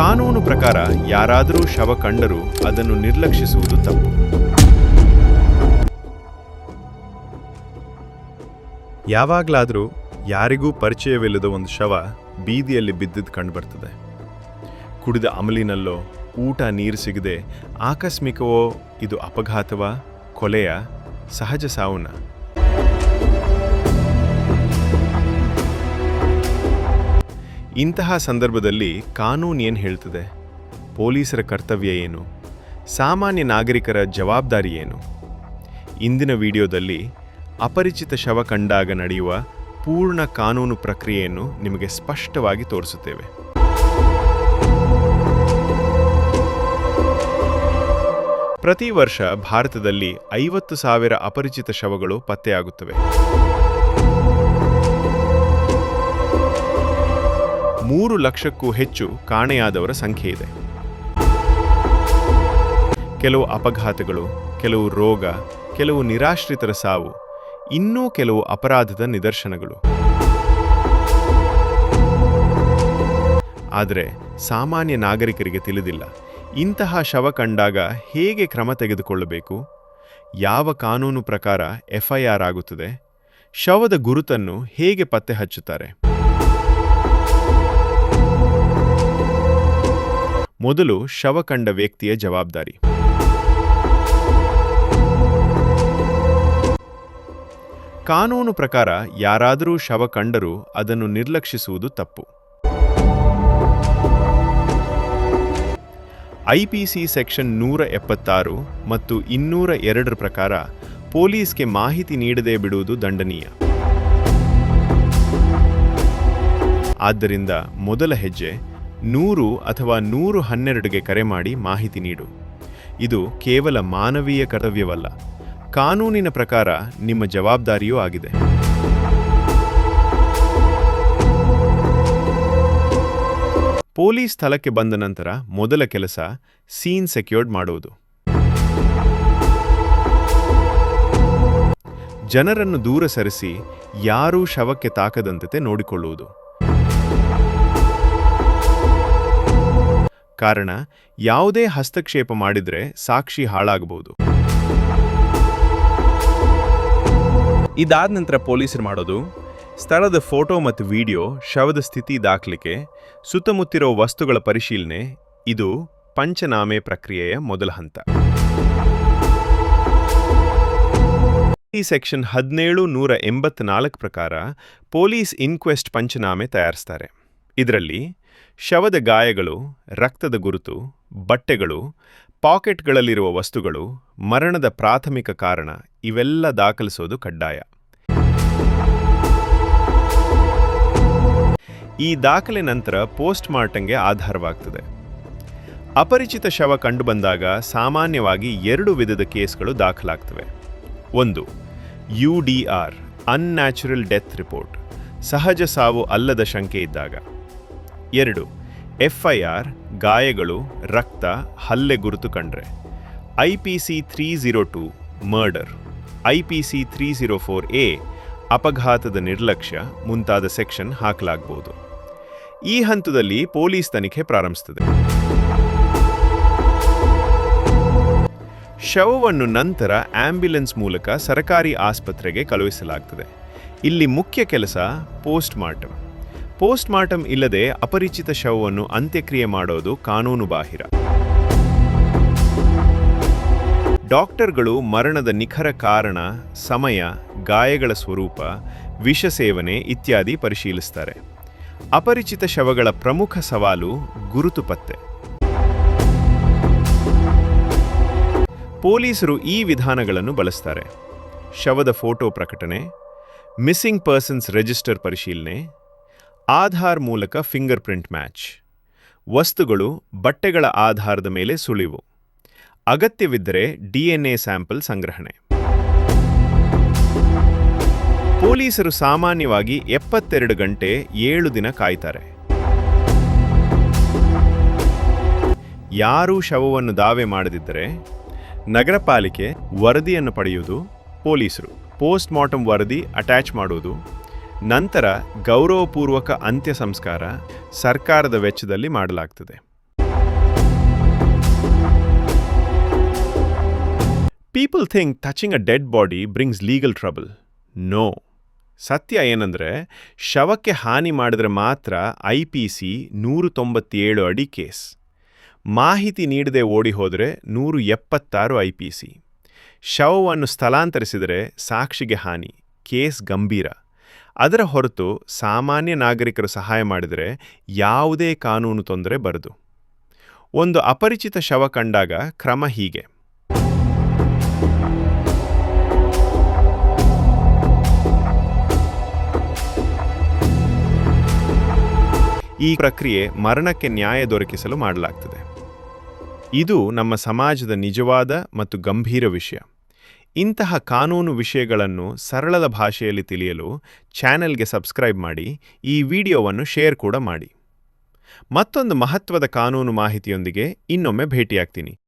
ಕಾನೂನು ಪ್ರಕಾರ ಯಾರಾದರೂ ಶವ ಕಂಡರೂ ಅದನ್ನು ನಿರ್ಲಕ್ಷಿಸುವುದು ತಪ್ಪು. ಯಾವಾಗಲಾದರೂ ಯಾರಿಗೂ ಪರಿಚಯವಿಲ್ಲದ ಒಂದು ಶವ ಬೀದಿಯಲ್ಲಿ ಬಿದ್ದಿದ್ದು ಕಂಡುಬರ್ತದೆ. ಕುಡಿದ ಅಮಲಿನಲ್ಲೋ ಊಟ ನೀರು ಸಿಗದೆ ಆಕಸ್ಮಿಕವೋ ಇದು ಅಪಘಾತವ, ಕೊಲೆಯ, ಸಹಜ ಸಾವುನ? ಇಂತಹ ಸಂದರ್ಭದಲ್ಲಿ ಕಾನೂನು ಏನು ಹೇಳ್ತದೆ? ಪೊಲೀಸರ ಕರ್ತವ್ಯ ಏನು? ಸಾಮಾನ್ಯ ನಾಗರಿಕರ ಜವಾಬ್ದಾರಿ ಏನು? ಇಂದಿನ ವಿಡಿಯೋದಲ್ಲಿ ಅಪರಿಚಿತ ಶವ ಕಂಡಾಗ ನಡೆಯುವ ಪೂರ್ಣ ಕಾನೂನು ಪ್ರಕ್ರಿಯೆಯನ್ನು ನಿಮಗೆ ಸ್ಪಷ್ಟವಾಗಿ ತೋರಿಸುತ್ತೇವೆ. ಪ್ರತಿ ವರ್ಷ ಭಾರತದಲ್ಲಿ ಐವತ್ತು ಸಾವಿರ ಅಪರಿಚಿತ ಶವಗಳು ಪತ್ತೆಯಾಗುತ್ತವೆ. ಮೂರು ಲಕ್ಷಕ್ಕೂ ಹೆಚ್ಚು ಕಾಣೆಯಾದವರ ಸಂಖ್ಯೆ ಇದೆ. ಕೆಲವು ಅಪಘಾತಗಳು, ಕೆಲವು ರೋಗ, ಕೆಲವು ನಿರಾಶ್ರಿತರ ಸಾವು, ಇನ್ನೂ ಕೆಲವು ಅಪರಾಧದ ನಿದರ್ಶನಗಳು. ಆದರೆ ಸಾಮಾನ್ಯ ನಾಗರಿಕರಿಗೆ ತಿಳಿದಿಲ್ಲ, ಇಂತಹ ಶವ ಕಂಡಾಗ ಹೇಗೆ ಕ್ರಮ ತೆಗೆದುಕೊಳ್ಳಬೇಕು? ಯಾವ ಕಾನೂನು ಪ್ರಕಾರ ಎಫ್ಐಆರ್ ಆಗುತ್ತದೆ? ಶವದ ಗುರುತನ್ನು ಹೇಗೆ ಪತ್ತೆ ಹಚ್ಚುತ್ತಾರೆ ಮೊದಲು ಶವ ಕಂಡ ವ್ಯಕ್ತಿಯ ಜವಾಬ್ದಾರಿ. ಕಾನೂನು ಪ್ರಕಾರ ಯಾರಾದರೂ ಶವ ಕಂಡರೂ ಅದನ್ನು ನಿರ್ಲಕ್ಷಿಸುವುದು ತಪ್ಪು. ಐಪಿಸಿ ಸೆಕ್ಷನ್ ನೂರ ಎಪ್ಪತ್ತಾರು ಮತ್ತು ಇನ್ನೂರ ಎರಡರ ಪ್ರಕಾರ ಪೊಲೀಸ್ಗೆ ಮಾಹಿತಿ ನೀಡದೇ ಬಿಡುವುದು ದಂಡನೀಯ. ಆದ್ದರಿಂದ ಮೊದಲ ಹೆಜ್ಜೆ ನೂರು ಅಥವಾ ನೂರು ಹನ್ನೆರಡುಗೆ ಕರೆ ಮಾಡಿ ಮಾಹಿತಿ ನೀಡು. ಇದು ಕೇವಲ ಮಾನವೀಯ ಕರ್ತವ್ಯವಲ್ಲ. ಕಾನೂನಿನ ಪ್ರಕಾರ ನಿಮ್ಮ ಜವಾಬ್ದಾರಿಯೂ ಆಗಿದೆ. ಪೊಲೀಸ್ ಸ್ಥಳಕ್ಕೆ ಬಂದ ನಂತರ ಮೊದಲ ಕೆಲಸ ಸೀನ್ ಸೆಕ್ಯೂರ್ಡ್ ಮಾಡುವುದು. ಜನರನ್ನು ದೂರ ಸರಿಸಿ ಯಾರೂ ಶವಕ್ಕೆ ತಾಕದಂತೆ ನೋಡಿಕೊಳ್ಳುವುದು. ಕಾರಣ ಯಾವುದೇ ಹಸ್ತಕ್ಷೇಪ ಮಾಡಿದ್ರೆ ಸಾಕ್ಷಿ ಹಾಳಾಗಬಹುದು ಇದಾದ ನಂತರ ಪೊಲೀಸರು ಮಾಡೋದು, ಸ್ಥಳದ ಫೋಟೋ ಮತ್ತು ವಿಡಿಯೋ ಶವದ ಸ್ಥಿತಿ ದಾಖಲಿಕೆ, ಸುತ್ತಮುತ್ತಿರೋ ವಸ್ತುಗಳ ಪರಿಶೀಲನೆ, ಇದು ಪಂಚನಾಮೆ ಪ್ರಕ್ರಿಯೆಯ ಮೊದಲ ಹಂತ. ಈ ಸೆಕ್ಷನ್ ಹದಿನೇಳು ನೂರ ಎಂಬತ್ನಾಲ್ಕು ಪ್ರಕಾರ ಪೊಲೀಸ್ ಇನ್ಕ್ವೆಸ್ಟ್ ಪಂಚನಾಮೆ ತಯಾರಿಸ್ತಾರೆ. ಇದರಲ್ಲಿ ಶವದ ಗಾಯಗಳು, ರಕ್ತದ ಗುರುತು, ಬಟ್ಟೆಗಳು, ಪಾಕೆಟ್ಗಳಲ್ಲಿರುವ ವಸ್ತುಗಳು, ಮರಣದ ಪ್ರಾಥಮಿಕ ಕಾರಣ ಇವೆಲ್ಲ ದಾಖಲಿಸೋದು ಕಡ್ಡಾಯ. ಈ ದಾಖಲೆ ನಂತರ ಪೋಸ್ಟ್ ಮಾರ್ಟಂಗೆ ಆಧಾರವಾಗ್ತದೆ. ಅಪರಿಚಿತ ಶವ ಕಂಡುಬಂದಾಗ ಸಾಮಾನ್ಯವಾಗಿ ಎರಡು ವಿಧದ ಕೇಸ್ಗಳು ದಾಖಲಾಗ್ತವೆ. ಒಂದು, U D R unnatural death report ಸಹಜ ಸಾವು ಅಲ್ಲದ ಶಂಕೆ ಇದ್ದಾಗ. ಎರಡು. ಎಫ್ಐಆರ್, ಗಾಯಗಳು, ರಕ್ತ, ಹಲ್ಲೆ ಗುರುತು ಕಂಡ್ರೆ. I P C three zero two, murder. I P C three zero four A, ಅಪಘಾತದ ನಿರ್ಲಕ್ಷ್ಯ ಮುಂತಾದ ಸೆಕ್ಷನ್ ಹಾಕಲಾಗಬಹುದು ಈ ಹಂತದಲ್ಲಿ ಪೊಲೀಸ್ ತನಿಖೆ ಪ್ರಾರಂಭಿಸುತ್ತದೆ. ಶವವನ್ನು ನಂತರ ಆಂಬ್ಯುಲೆನ್ಸ್ ಮೂಲಕ ಸರಕಾರಿ ಆಸ್ಪತ್ರೆಗೆ ಕಳುಹಿಸಲಾಗ್ತದೆ. ಇಲ್ಲಿ ಮುಖ್ಯ ಕೆಲಸ ಪೋಸ್ಟ್ ಮಾರ್ಟಮ್ ಪೋಸ್ಟ್ ಮಾರ್ಟಮ್ ಇಲ್ಲದೆ ಅಪರಿಚಿತ ಶವವನ್ನು ಅಂತ್ಯಕ್ರಿಯೆ ಮಾಡೋದು ಕಾನೂನು ಬಾಹಿರ. ಡಾಕ್ಟರ್ಗಳು ಮರಣದ ನಿಖರ ಕಾರಣ, ಸಮಯ, ಗಾಯಗಳ ಸ್ವರೂಪ, ವಿಷ ಸೇವನೆ ಇತ್ಯಾದಿ ಪರಿಶೀಲಿಸ್ತಾರೆ. ಅಪರಿಚಿತ ಶವಗಳ ಪ್ರಮುಖ ಸವಾಲು ಗುರುತು ಪತ್ತೆ. ಪೊಲೀಸರು ಈ ವಿಧಾನಗಳನ್ನು ಬಳಸ್ತಾರೆ. ಶವದ ಫೋಟೋ ಪ್ರಕಟಣೆ, ಮಿಸ್ಸಿಂಗ್ ಪರ್ಸನ್ಸ್ ರಿಜಿಸ್ಟರ್ ಪರಿಶೀಲನೆ ಆಧಾರ್ ಮೂಲಕ ಫಿಂಗರ್ ಪ್ರಿಂಟ್ ಮ್ಯಾಚ್. ವಸ್ತುಗಳು ಬಟ್ಟೆಗಳ ಆಧಾರದ ಮೇಲೆ ಸುಳಿವು. ಅಗತ್ಯವಿದ್ದರೆ ಡಿಎನ್ಎ ಸ್ಯಾಂಪಲ್ ಸಂಗ್ರಹಣೆ. ಪೊಲೀಸರು ಸಾಮಾನ್ಯವಾಗಿ ಎಪ್ಪತ್ತೆರಡು ಗಂಟೆ ಏಳು ದಿನ ಕಾಯ್ತಾರೆ. ಯಾರೂ ಶವವನ್ನು ದಾವೆ ಮಾಡದಿದ್ದರೆ ನಗರ ಪಾಲಿಕೆ ವರದಿಯನ್ನು ಪಡೆಯುವುದು ಪೊಲೀಸರು. ಪೋಸ್ಟ್ ಮಾರ್ಟಮ್ ವರದಿ ಅಟ್ಯಾಚ್ ಮಾಡುವುದು ನಂತರ ಗೌರವಪೂರ್ವಕ ಅಂತ್ಯ ಸಂಸ್ಕಾರ ಸರ್ಕಾರದ ವೆಚ್ಚದಲ್ಲಿ ಮಾಡಲಾಗ್ತದೆ. People think touching a dead body brings legal trouble no ಸತ್ಯ ಏನಂದರೆ, ಶವಕ್ಕೆ ಹಾನಿ ಮಾಡಿದರೆ ಮಾತ್ರ ಐ ಪಿ ಸಿ ನೂರು ತೊಂಬತ್ತೇಳು ಅಡಿ ಕೇಸ್. ಮಾಹಿತಿ ನೀಡದೆ ಓಡಿ ಹೋದರೆ ನೂರು ಎಪ್ಪತ್ತಾರು ಐ ಪಿ ಸಿ. ಶವವನ್ನು ಸ್ಥಳಾಂತರಿಸಿದರೆ ಸಾಕ್ಷಿಗೆ ಹಾನಿ, ಕೇಸ್ ಗಂಭೀರ. ಅದರ ಹೊರತು ಸಾಮಾನ್ಯ ನಾಗರಿಕರು ಸಹಾಯ ಮಾಡಿದರೆ ಯಾವುದೇ ಕಾನೂನು ತೊಂದರೆ ಬರದು. ಒಂದು ಅಪರಿಚಿತ ಶವ ಕಂಡಾಗ ಕ್ರಮ ಹೀಗೆ. ಈ ಪ್ರಕ್ರಿಯೆ ಮರಣಕ್ಕೆ ನ್ಯಾಯ ದೊರಕಿಸಲು ಮಾಡಲಾಗ್ತದೆ. ಇದು ನಮ್ಮ ಸಮಾಜದ ನಿಜವಾದ ಮತ್ತು ಗಂಭೀರ ವಿಷಯ. ಇಂತಹ ಕಾನೂನು ವಿಷಯಗಳನ್ನು ಸರಳದ ಭಾಷೆಯಲ್ಲಿ ತಿಳಿಯಲು ಚಾನೆಲ್ಗೆ ಸಬ್ಸ್ಕ್ರೈಬ್ ಮಾಡಿ, ಈ ವಿಡಿಯೋವನ್ನು ಶೇರ್ ಕೂಡ ಮಾಡಿ. ಮತ್ತೊಂದು ಮಹತ್ವದ ಕಾನೂನು ಮಾಹಿತಿಯೊಂದಿಗೆ ಇನ್ನೊಮ್ಮೆ ಭೇಟಿಯಾಗ್ತೀನಿ.